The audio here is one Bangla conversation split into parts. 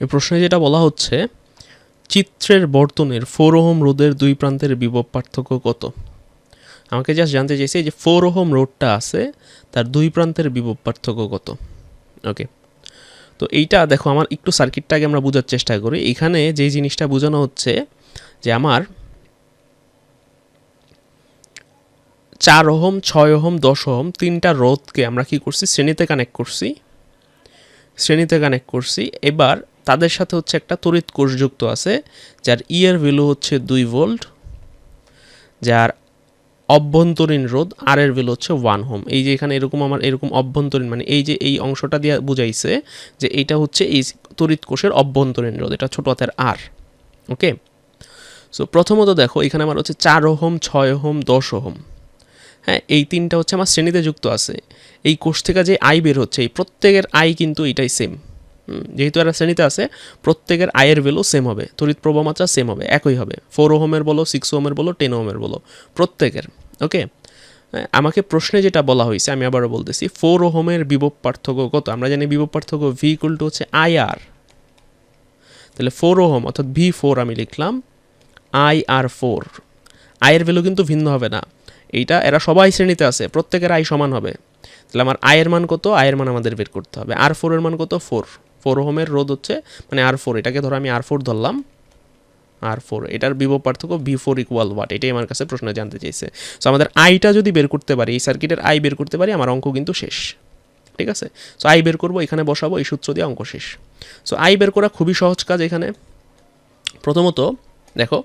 এই প্রশ্নে যেটা বলা হচ্ছে, চিত্রের বর্তনের ফোর ওহম রোদের দুই প্রান্তের বিভব পার্থক্য কত? আমাকে জাস্ট জানতে চাইছি যে ফোর ওহম রোডটা আছে, তার দুই প্রান্তের বিভব পার্থক্য কত? ওকে তো এইটা দেখো, আমার একটু সার্কিটটাকে আমরা বোঝার চেষ্টা করি। এখানে যেই জিনিসটা বোঝানো হচ্ছে, যে আমার চার ওহম ছয় ওহম দশ ওহম তিনটা রোধকে আমরা কি করছি? শ্রেণীতে কানেক্ট করছি। শ্রেণীতে কানেক্ট করছি। এবার তাদের সাথে হচ্ছে একটা তড়িৎ কোষ যুক্ত আছে, যার ইয়ের ভ্যালু হচ্ছে দুই ভোল্ট যার অভ্যন্তরীণ রোধ আর এর ভ্যালু হচ্ছে ওয়ান হোম এই যে এখানে এরকম আমার, এরকম অভ্যন্তরীণ মানে এই যে এই অংশটা দিয়ে বুঝাইছে যে এইটা হচ্ছে এই তড়িৎ কোষের অভ্যন্তরীণ রোধ, এটা ছোট হাতের আর ওকে সো প্রথমত দেখো, এখানে আমার হচ্ছে চার ওহম ছয় ওহম দশ ওহম হ্যাঁ এই তিনটা হচ্ছে আমার শ্রেণীতে যুক্ত আছে। এই কোষ থেকে যে আই বের হচ্ছে, এই প্রত্যেকের আই কিন্তু এটাই সেম যেহেতু এরা শ্রেণীতে আছে, প্রত্যেকের আয়ের ভ্যালু সেম হবে, তড়িৎ প্রবাহ মাত্রা সেম হবে, একই হবে। ফোর ওহমের বলো সিক্স ওহমের বলো টেন ওহমের বলো, প্রত্যেকের ওকে আমাকে প্রশ্নে যেটা বলা হয়েছে, আমি আবারও বলতেছি ফোর ওহমের বিভব পার্থক্য কত? আমরা জানি বিভব পার্থক্য ভি ইকুয়াল টু হচ্ছে আই আর তাহলে ফোর ওহম, অর্থাৎ ভি ফোর আমি লিখলাম আই আর ফোর আয়ের ভ্যালু কিন্তু ভিন্ন হবে না। এইটা, এরা সবাই শ্রেণীতে আছে, প্রত্যেকের আয় সমান হবে। তাহলে আমার আয়ের মান কত? আয়ের মান আমাদের বের করতে হবে। আর ফোরের মান কত? ফোর ফোর হোমের রোধ হচ্ছে মানে আর ফোর, এটাকে ধরো আমি আর ফোর ধরলাম, আর ফোর, এটার বিভব পার্থক্য ভি ফোর ইকুয়াল ওয়াট এটাই আমার কাছে প্রশ্ন জানতে চাইছে। সো আমাদের আইটা যদি বের করতে পারি, এই সার্কিটের আই বের করতে পারি, আমার অঙ্ক কিন্তু শেষ। ঠিক আছে? সো আই বের করব, এখানে বসাবো, এই সূত্র দিয়ে অঙ্ক শেষ। সো আই বের করা খুবই সহজ কাজ এখানে। প্রথমত, দেখো,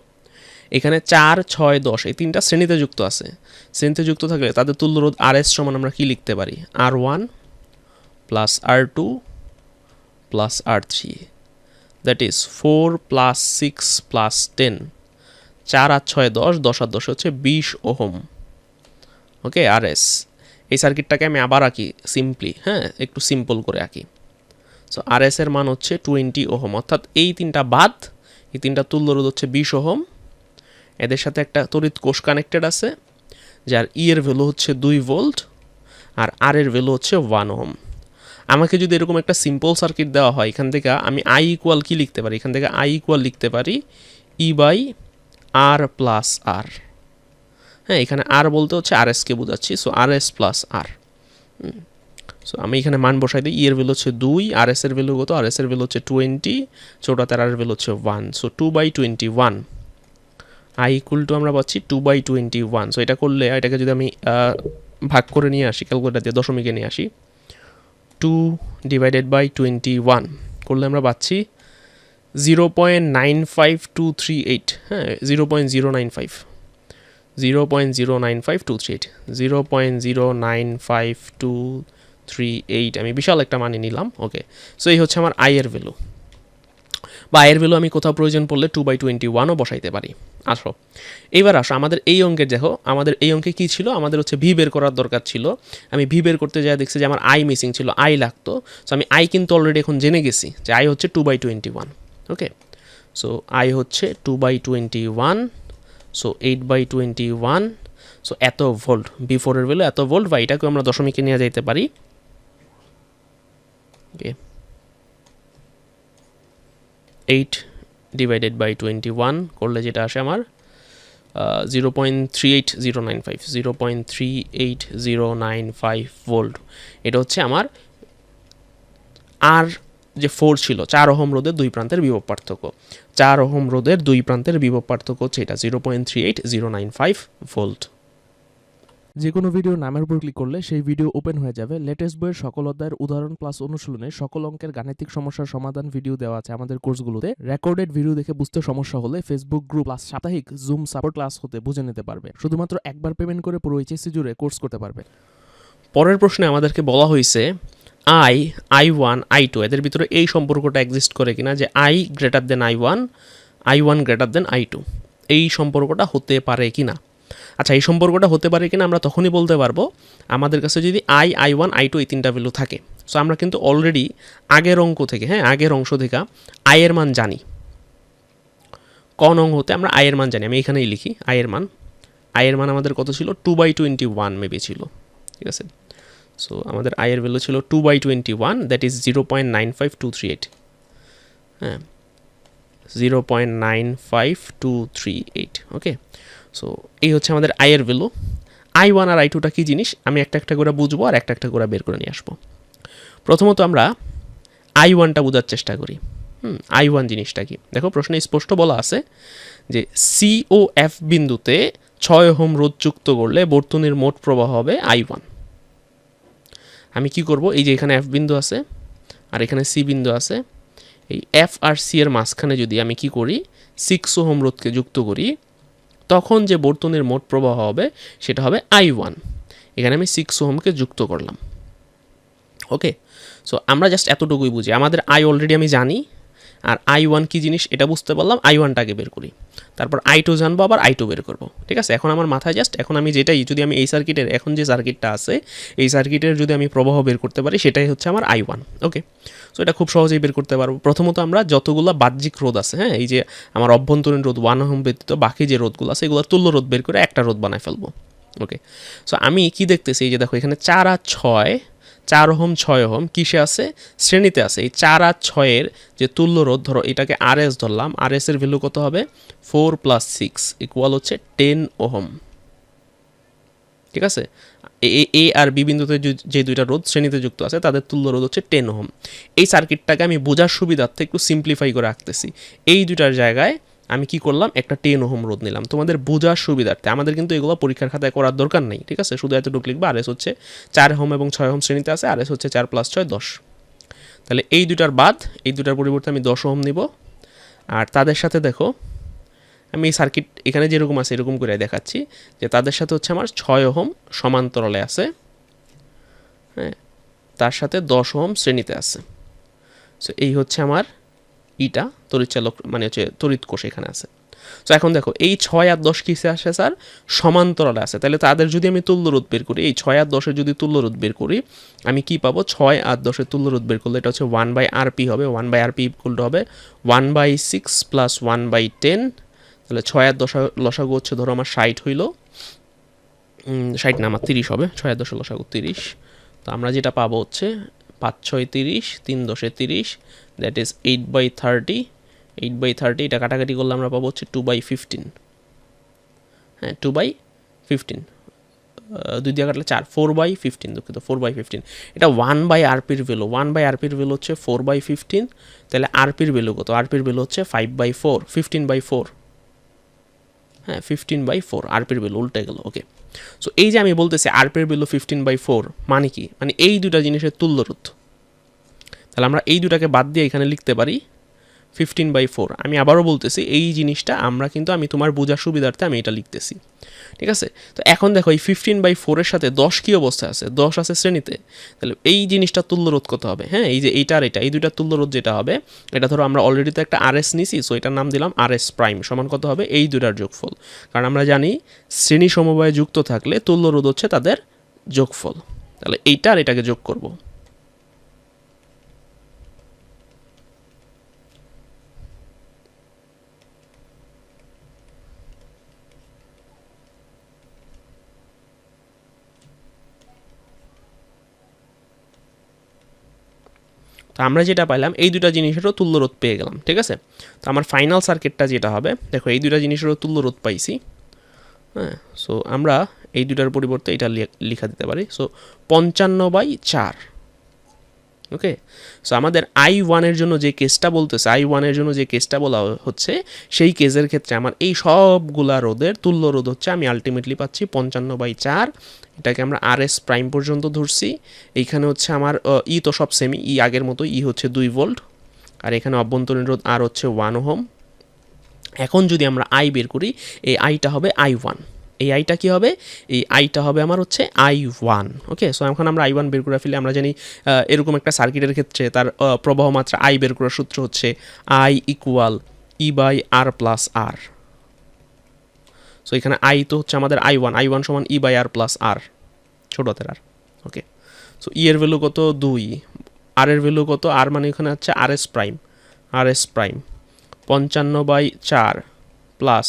এখানে চার, ছয়, দশ, এই তিনটা শ্রেণীতে যুক্ত আছে। শ্রেণীতে যুক্ত থাকলে তাদের তুল্য রোধ আর এস সমান আমরা কী লিখতে পারি? R one plus R two R three that is four plus six plus ten চার আর ছয় দশ দশ আর দশ হচ্ছে বিশ ওহম। ওকে আর এস এই সার্কিটটাকে আমি আবার আঁকি সিম্পলি হ্যাঁ একটু সিম্পল করে আঁকি। সো আর এস এর মান হচ্ছে টোয়েন্টি ওহম। অর্থাৎ এই তিনটা বাদ, এই তিনটা তুল্য রোধ হচ্ছে বিশ ওহম। এদের সাথে একটা তড়িৎ কোষ কানেক্টেড আছে, যার ই এর ভ্যালু হচ্ছে দুই ভোল্ট আর আর এর ভ্যালু হচ্ছে ওয়ান ওহম। আমাকে যদি এরকম একটা সিম্পল সার্কিট দেওয়া হয়, এখান থেকে আমি আই ইকুয়াল কী লিখতে পারি? এখান থেকে আই ইকুয়াল লিখতে পারি ই বাই আর প্লাস আর হ্যাঁ এখানে আর বলতে হচ্ছে আর এসকে বোঝাচ্ছি so R S plus R so আমি এখানে মান বসাই দিই ইয়ের ভ্যালু হচ্ছে দুই আর এস এর ভ্যালু কত? আর এস এর ভ্যালু হচ্ছে টোয়েন্টি ছোটাতে আর ভ্যালু হচ্ছে one so two by twenty one I equal to আমরা পাচ্ছি two by twenty one so এটা করলে, এটাকে যদি আমি ভাগ করে নিয়ে আসি ক্যালকুলেটার দিয়ে দশমিকে নিয়ে আসি two divided by twenty one করলে আমরা পাচ্ছি zero point nine five two three eight হ্যাঁ zero point zero nine five zero point zero nine five two three eight zero point zero nine five two three eight আমি বিশাল একটা মানে নিলাম, ওকে সো এই হচ্ছে আমার আয়ের ভ্যালু বা আয়ের ভ্যালু আমি কোথাও প্রয়োজন পড়লে টু বাই টোয়েন্টি ওয়ানও বসাইতে পারি। আসো। এইবার আসো, আমাদের এই অঙ্কের দেখো, আমাদের এই অঙ্কে কী ছিল? আমাদের হচ্ছে ভি বের করার দরকার ছিল। আমি ভি বের করতে যাই, দেখছি যে আমার আই মিসিং ছিল আই লাগতো। সো আমি আই কিন্তু অলরেডি এখন জেনে গেছি যে আই হচ্ছে two by twenty one okay so I হচ্ছে two by twenty one so eight by twenty one so এত ভোল্ট বি ফোরের ভ্যালু এত ভোল্ট বা এটাকেও আমরা দশমিকে নিয়ে যাইতে পারি। Okay eight divided by twenty one করলে যেটা আসে আমার zero point three eight zero nine five zero point three eight zero nine five volt এটা হচ্ছে আমার আর যে ফোর ছিল, চার ওহম রোদের দুই প্রান্তের বিভব পার্থক্য। চার ওহম রোদের দুই প্রান্তের বিভব পার্থক্য হচ্ছে এটা zero point three eight zero nine five volt যে কোনো ভিডিও নামের উপর ক্লিক করলে সেই ভিডিও ওপেন হয়ে যাবে। লেটেস্ট বইয়ের সকল অধ্যায়ের উদাহরণ প্লাস অনুশীলনে সকল অঙ্কের গাণিতিক সমস্যার সমাধান ভিডিও দেওয়া আছে আমাদের কোর্সগুলোতে রেকর্ডেড ভিডিও দেখে বুঝতে সমস্যা হলে ফেসবুক গ্রুপ প্লাস সাপ্তাহিক জুম সাপোর্ট ক্লাস হতে বুঝে নিতে পারবে। শুধুমাত্র একবার পেমেন্ট করে পুরো এইচএসসি জুড়ে কোর্স করতে পারবে। পরের প্রশ্নে আমাদেরকে বলা হয়েছে I I one I two এদের ভিতরে এই সম্পর্কটা এক্সিস্ট করে কিনা যে I greater than I one I one greater than I two এই সম্পর্কটা হতে পারে কিনা? আচ্ছা এই সম্পর্কটা হতে পারে কিনা আমরা তখনই বলতে পারব। আমাদের কাছে যদি I I one I two এই তিনটা ভ্যালু থাকে সো আমরা কিন্তু অলরেডি আগের অঙ্ক থেকে হ্যাঁ আগের অংশ থেকে আয়ের মান জানি। ক নং হতে আমরা আয়ের মান জানি, আমি এখানেই লিখি আয়ের মান। আয়ের মান আমাদের কত ছিল? Two by twenty one maybe ছিল, ঠিক আছে? সো আমাদের আয়ের ভ্যালু ছিল two by twenty one that is zero point nine five two three eight হ্যাঁ zero point nine five two three eight okay so এই হচ্ছে আমাদের আয়ের ভ্যালু আই ওয়ান আর আই টুটা কী জিনিস? আমি একটা একটা করে বুঝব আর একটা একটা করে বের করে নিয়ে আসব। প্রথমত আমরা আই ওয়ানটা বোঝার চেষ্টা করি। হুম আই ওয়ান জিনিসটা কি? দেখো, প্রশ্নে স্পষ্ট বলা আছে যে সি ও এফ বিন্দুতে ছয় হোম রোধ যুক্ত করলে বর্তনীর মোট প্রবাহ হবে আই ওয়ান আমি কি করব? এই যে এখানে এফ বিন্দু আছে আর এখানে সি বিন্দু আছে। এই এফ আর সি এর মাঝখানে যদি আমি কি করি সিক্স হোম রোধকে যুক্ত করি, তখন যে বর্তনীর মোট প্রবাহ হবে, সেটা হবে আই ওয়ান এখানে আমি সিক্স হোমকে যুক্ত করলাম। ওকে সো আমরা জাস্ট এতটুকুই বুঝি। আমাদের আই অলরেডি আমি জানি। আর আই ওয়ান কী জিনিস? এটা বুঝতে পারলাম আই ওয়ানটাকে বের করি। তারপর আই টু জানব, আবার আই টু বের করব। ঠিক আছে? এখন আমার মাথায় জাস্ট এখন আমি যেটাই, যদি আমি এই সার্কিটের এখন যে সার্কিটটা আছে, এই সার্কিটের যদি আমি প্রবাহ বের করতে পারি, সেটাই হচ্ছে আমার আই ওয়ান ওকে সো এটা খুব সহজেই বের করতে পারব। প্রথমত আমরা যতগুলো বাহ্যিক রোধ আছে হ্যাঁ এই যে আমার অভ্যন্তরীণ রোধ ওয়ান হোম ব্যতীত বাকি যে রোধগুলো আছে, এগুলো তুল্য রোধ বের করে একটা রোধ বানায় ফেলব ওকে সো আমি কি দেখতেছি? এই যে দেখো, এখানে চার আর ছয় চার ওহম, ছয় ওহম কিসে আছে? শ্রেণীতে আছে। এই চার আর ছয়ের যে তুল্য রোধ ধরো এটাকে আর এস ধরলাম আর এস এর ভ্যালু কত হবে? ফোর প্লাস সিক্স ইকুয়াল হচ্ছে টেন ওহম। ঠিক আছে? এ এ আর বি বিন্দুতে যে- দুইটা রোধ শ্রেণীতে যুক্ত আছে, তাদের তুল্য রোধ হচ্ছে টেন ওহম। এই সার্কিটটাকে আমি বোঝার সুবিধার্থে একটু সিম্পলিফাই করে রাখতেছি এই দুইটার জায়গায় আমি কি করলাম? একটা টেন ওহম রোধ নিলাম। তোমাদের বোঝার সুবিধার্থে। আমাদের কিন্তু এগুলো পরীক্ষার খাতায় করার দরকার নেই, ঠিক আছে? শুধু এতটুকু লিখবা, আর এস হচ্ছে চার হোম এবং ছয় হোম শ্রেণীতে আছে, আর এস হচ্ছে চার প্লাস ছয়, দশ। তাহলে এই দুটার বাদ, এই দুটার পরিবর্তে আমি দশ ওহম নিব। আর তাদের সাথে দেখো, আমি এই সার্কিট এখানে যেরকম আছে, এরকম করে দেখাচ্ছি, যে তাদের সাথে হচ্ছে আমার ছয় ওহম সমান্তরালে আছে হ্যাঁ? তার সাথে দশ ওহম শ্রেণীতে আছে। সো এই হচ্ছে আমার ইটা তড়িৎচালক মানে হচ্ছে তড়িৎ কোষ এখানে আছে। তো এখন দেখো, এই ছয় আর দশ কিসে আসে স্যার? সমান্তরালে আছে তাহলে তাদের যদি আমি তুল্যরোধ বের করি, এই ছয় আর দশের যদি তুল্যরোধ বের করি, আমি কি পাবো? ছয় আর দশের তুল্যরোধ বের করলে এটা হচ্ছে ওয়ান বাই আর পি হবে, one by R P equal হবে one by six plus one by ten. তাহলে ছয় আর দশ লসাগু হচ্ছে, ধরো আমার ষাট হইল। ষাট না, আমার তিরিশ হবে। ছয় আর দশের লসাগু তিরিশ। তো আমরা যেটা পাবো হচ্ছে পাঁচ ছয় তিরিশ, তিন দশে তিরিশ that is eight by thirty eight by thirty এটা কাটাকাটি করলে আমরা পাবো হচ্ছে টু বাই ফিফটিন হ্যাঁ টু বাই ফিফটিন দুই দিয়ে কাটলে চার ফোর বাই ফিফটিন দুঃখিত ফোর বাই ফিফটিন এটা ওয়ান বাই আরপির ভ্যালু ওয়ান বাই আরপির ভ্যালু হচ্ছে ফোর বাই ফিফটিন তাহলে আরপির ভ্যালু কত? আরপির ভ্যালু হচ্ছে five by four fifteen by four হ্যাঁ ফিফটিন বাই ফোর আরপির ভ্যালু উল্টে গেল ওকে সো এই যে আমি বলতেছি আরপির ভ্যালু ফিফটিন বাই ফোর মানে কি? মানে এই দুটা জিনিসের তুল্যরোধ তাহলে আমরা এই দুটাকে বাদ দিয়ে এখানে লিখতে পারি ফিফটিন বাই ফোর আমি আবারও বলতেছি, এই জিনিসটা আমরা কিন্তু, আমি তোমার বোঝার সুবিধার্থে আমি এটা লিখতেছি। ঠিক আছে? তো এখন দেখো, এই ফিফটিন বাই ফোরের সাথে দশ কী অবস্থা আছে? দশ আছে শ্রেণীতে। তাহলে এই জিনিসটা তুল্যরোধ করতে হবে? হ্যাঁ এই যে এইটা আর এটা, এই দুইটা তুল্যরোধ যেটা হবে, এটা ধরো আমরা অলরেডি তো একটা আর এস নিছি সো এটার নাম দিলাম আর এস প্রাইম সমান কত হবে? এই দুইটার যোগফল। কারণ আমরা জানি, শ্রেণি সমবায়ে যুক্ত থাকলে তুল্যরোধ হচ্ছে তাদের যোগফল। তাহলে এইটা আর এটাকে যোগ করব। তো আমরা যেটা পাইলাম, এই দুটা জিনিসেরও তুল্য রোধ পেয়ে গেলাম, ঠিক আছে? তো আমার ফাইনাল সার্কিটটা যেটা হবে, দেখো, এই দুটা জিনিসেরও তুল্য রোধ পাইছি হ্যাঁ? সো আমরা এই দুটার পরিবর্তে এটা লেখা দিতে পারি। সো পঞ্চান্ন বাই চার, ওকে? সো আমাদের আই ওয়ানের জন্য যে কেসটা বলতেছে আই ওয়ানের জন্য যে কেসটা বলা হচ্ছে, সেই কেসের ক্ষেত্রে আমার এই সবগুলা রোদের তুল্য রোধ হচ্ছে, আমি আলটিমেটলি পাচ্ছি পঞ্চান্ন বাই চার এটাকে আমরা আর এস প্রাইম পর্যন্ত ধরছি। এইখানে হচ্ছে আমার ই তো সব সেমি ই আগের মতো ই হচ্ছে দুই ভোল্ট আর এখানে অভ্যন্তরীণ রোধ আর হচ্ছে ওয়ান ওহম এখন যদি আমরা আই বের করি, এই আইটা হবে আই ওয়ান এই আইটা কি হবে? এই আইটা হবে আমার হচ্ছে আই ওয়ান ওকে সো এখন আমরা আই ওয়ান বের করে ফেলে। আমরা জানি এরকম একটা সার্কিটের ক্ষেত্রে তার প্রবাহ মাত্রা আই বের করার সূত্র হচ্ছে I equal E by R plus R so এখানে আই তো হচ্ছে আমাদের আই ওয়ান আই ওয়ান সমান E by R plus R ছোটোতের R okay so E এর ভ্যালু কত? দুই। আর এর ভ্যালু কত? আর মানে এখানে হচ্ছে R S prime R S prime পঞ্চান্ন বাই চার প্লাস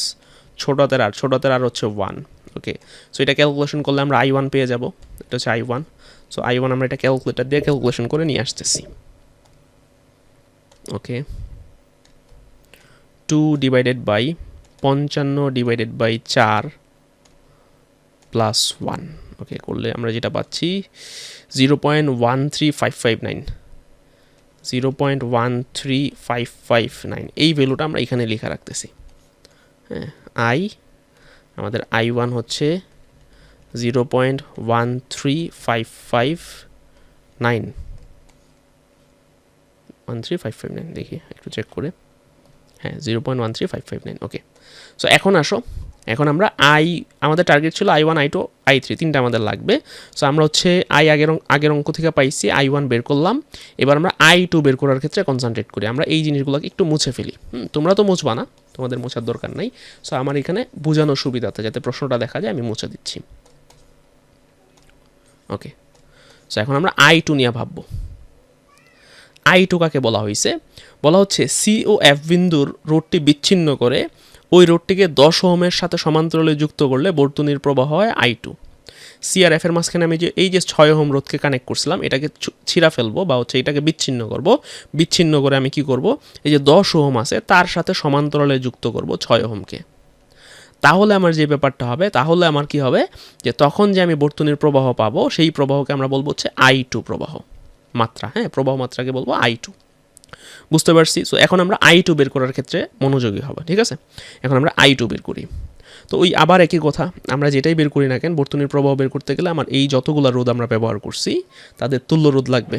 ছোটোতের আর ছোটোতের আর হচ্ছে ওয়ান ওকে সো এটা ক্যালকুলেশন করলে আমরা আই ওয়ান পেয়ে যাব, এটা হচ্ছে I one so I one আমরা এটা ক্যালকুলেটার দিয়ে ক্যালকুলেশন করে নিয়ে আসতেছি ওকে টু ডিভাইডেড বাই পঞ্চান্ন ডিভাইডেড বাই চার প্লাস ওয়ান ওকে করলে আমরা যেটা পাচ্ছি zero point one three five five nine zero point one three five five nine এই ভ্যালুটা আমরা এখানে লেখা রাখতেছি। হ্যাঁ আই আমাদের আই ওয়ান হচ্ছে zero point one three five five nine one three five five nine দেখি, একটু চেক করে। হ্যাঁ zero point one three five five nine okay so এখন আসো, এখন আমরা আই আমাদের টার্গেট ছিল I one I two I three তিনটা আমাদের লাগবে। সো আমরা হচ্ছে আই আগের আগের অঙ্ক থেকে পাইছি আই ওয়ান বের করলাম। এবার আমরা আই টু বের করার ক্ষেত্রে কনসেন্ট্রেট করি, আমরা এই জিনিসগুলোকে একটু মুছে ফেলি। তোমরা তো মুছবা না, তোমাদের মোছার দরকার নাই। সো আমার এখানে বোঝানোর সুবিধাতে যাতে প্রশ্নটা দেখা যায়, আমি মুছে দিচ্ছি। ওকে সো এখন আমরা আই টু নিয়ে ভাববো। আই টু কাকে বলা হয়েছে বলা হচ্ছে সি ও এফ বিন্দুর রোডটি বিচ্ছিন্ন করে ওই রোডটিকে দশ ওহমের সাথে সমান্তরালে যুক্ত করলে বর্তনীর প্রবাহ হয় আই টু সি আর এফের মাঝখানে আমি যে এই যে ছয় ওহম রোধকে কানেক্ট করছিলাম, এটাকে ছিঁড়া ফেলব বা হচ্ছে এটাকে বিচ্ছিন্ন করব। বিচ্ছিন্ন করে আমি কি করব? এই যে দশ ওহম আছে, তার সাথে সমান্তরালে যুক্ত করব ছয় ওহমকে। তাহলে আমার যে ব্যাপারটা হবে, তাহলে আমার কি হবে? যে তখন যে আমি বর্তনীর প্রবাহ পাবো, সেই প্রবাহকে আমরা বলব হচ্ছে আই টু প্রবাহ। মাত্রা হ্যাঁ প্রবাহ মাত্রাকে বলব আই টু বুঝতে পারছি? সো এখন আমরা আই টু বের করার ক্ষেত্রে মনোযোগী হবে, ঠিক আছে? এখন আমরা আই টু বের করি। তো ওই আবার একই কথা, আমরা যেটাই বের করি না কেন, বর্তনীর প্রবাহ বের করতে গেলে আমার এই যতগুলো রোদ আমরা ব্যবহার করছি, তাদের তুল্য রোধ লাগবে।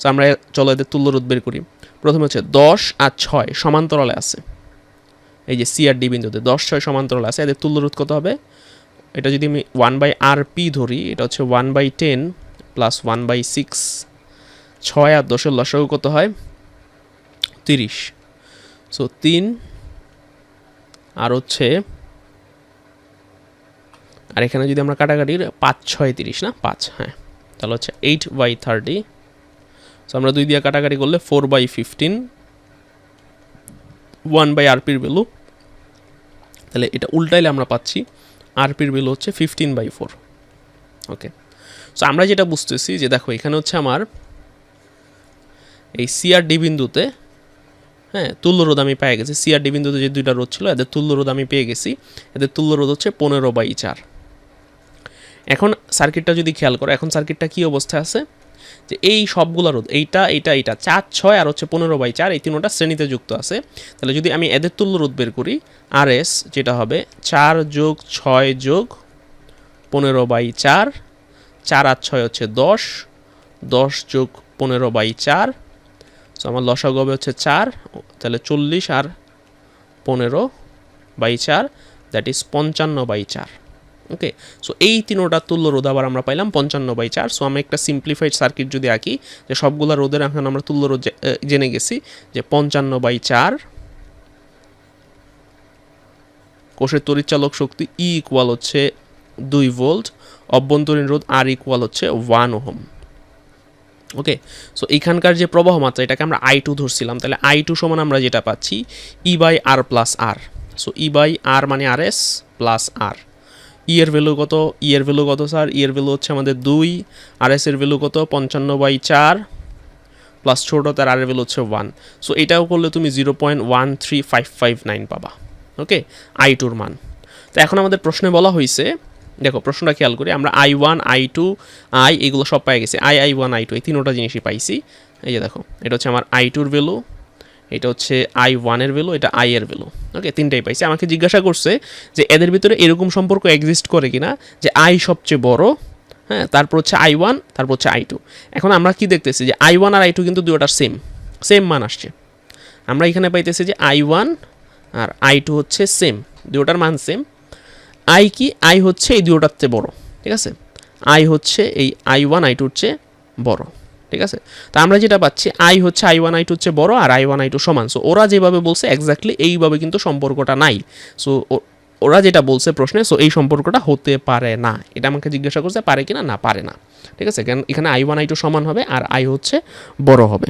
সো আমরা চলো এদের তুল্য রোধ বের করি। প্রথমে হচ্ছে দশ আর ছয় সমান্তরালে আছে। এই যে সি আর ডি বিন্দুতে দশ, ছয় সমান্তরাল আছে, এদের তুল্য রোধ কত হবে? এটা যদি আমি ওয়ান বাই আর পি ধরি, এটা হচ্ছে one by ten plus one by six ছয় আর দশের লসাগু কত হয়? তিরিশ। সো তিন, আর হচ্ছে, আর এখানে যদি আমরা কাটাকাটির পাঁচ, ছয়, তিরিশ, না? পাঁচ হ্যাঁ। তাহলে হচ্ছে এইট বাই থার্টি সো আমরা দুই দিয়ে কাটাকাটি করলে four by fifteen one by আরপির value তাহলে এটা উল্টাইলে আমরা পাচ্ছি আরপির ভ্যালু হচ্ছে fifteen by four okay so আমরা যেটা বুঝতেছি যে দেখো, এখানে হচ্ছে আমার এই সিআরডি বিন্দুতে হ্যাঁ তুল্য রোদ আমি পেয়ে গেছি। সিআরডি বিন্দুতে যে দুইটা রোদ ছিল, এদের তুল্য রোদ আমি পেয়ে গেছি। এদের তুল্য রোদ হচ্ছে পনেরো বাই চার। এখন সার্কিটটা যদি খেয়াল করো, এখন সার্কিটটা কি অবস্থায় আছে? যে এই সবগুলো রোদ, এইটা এইটা এইটা, চার, ছয় আর হচ্ছে পনেরো বাই চার, এই তিনোটা শ্রেণীতে যুক্ত আছে। তাহলে যদি আমি এদের তুল্য রোধ বের করি আর এস যেটা হবে চার যোগ ছয় যোগ পনেরো বাই চার চার আর ছয় হচ্ছে দশ দশ যোগ পনেরো বাই চার সো আমার লসাগু হবে হচ্ছে চার, তাহলে চল্লিশ আর পনেরো বাই চার দ্যাট ইজ পঞ্চান্ন বাই চার। ওকে সো এই তিনোটা তুল্য রোধ আবার আমরা পাইলাম পঞ্চান্ন বাই চার। সো আমি একটা সিম্পলিফাইড সার্কিট যদি আঁকি, যে সবগুলো রোধের এখন আমরা তুল্য রোধ জেনে গেছি, যে পঞ্চান্ন বাই চার কোষের তড়িৎচালক শক্তি ই ইকুয়াল হচ্ছে দুই ভোল্ট অভ্যন্তরীণ রোধ আর ইকুয়াল হচ্ছে ওয়ান ওহম ওকে সো এখানকার যে প্রবাহ মাত্রা এটাকে আমরা আই টু ধরছিলাম, তাহলে আই টু সমান আমরা যেটা পাচ্ছি E by R plus R so E by R মানে R S plus R E এর ভ্যালু কত? ই এর ভ্যালু কত স্যার ই এর ভ্যালু হচ্ছে আমাদের দুই আর এস এর ভ্যালু কত? পঞ্চান্ন বাই চার প্লাস ছোটো তার আর এর ভ্যালু হচ্ছে ওয়ান সো এটাও করলে তুমি zero point one three five five nine পাবা। ওকে আই টুর মান। তো এখন আমাদের প্রশ্নে বলা হয়েছে দেখো, প্রশ্নটা খেয়াল করি, আমরা I one I two I এগুলো সব পাই গেছি। I I one I two এই তিনোটা জিনিসই পাইছি। এই যে দেখো, এটা হচ্ছে আমার আই টুর ভ্যালু এটা হচ্ছে আই ওয়ানের ভ্যালু এটা আই এর ভ্যালু ওকে তিনটাই পাইছি। আমাকে জিজ্ঞাসা করছে যে এদের ভিতরে এরকম সম্পর্ক এক্সিস্ট করে কিনা, যে আই সবচেয়ে বড় হ্যাঁ তারপর হচ্ছে আই ওয়ান তারপর হচ্ছে আই টু এখন আমরা কি দেখতেছি যে আই ওয়ান আর আই টু কিন্তু দুটোটা সেম সেম মান আসছে। আমরা এখানে পাইতেছি যে আই ওয়ান আর আই টু হচ্ছে সেম দুটোটার মান সেম আই কি? আই হচ্ছে এই দুটোটার চেয়ে বড়, ঠিক আছে? আই হচ্ছে এই আই ওয়ান, আই টুর চেয়ে বড়, ঠিক আছে? তো আমরা যেটা পাচ্ছি, আই হচ্ছে আই ওয়ান, আই টুর চেয়ে বড় আর আই ওয়ান, আই টু সমান। সো ওরা যেভাবে বলছে এক্স্যাক্টলি এইভাবে কিন্তু সম্পর্কটা নাই। সো ওরা যেটা বলছে প্রশ্নে সো এই সম্পর্কটা হতে পারে না। এটা আমাকে জিজ্ঞাসা করছে, পারে কিনা? না, পারে না। ঠিক আছে? এখানে আই ওয়ান, আই টু সমান হবে আর আই হচ্ছে বড় হবে।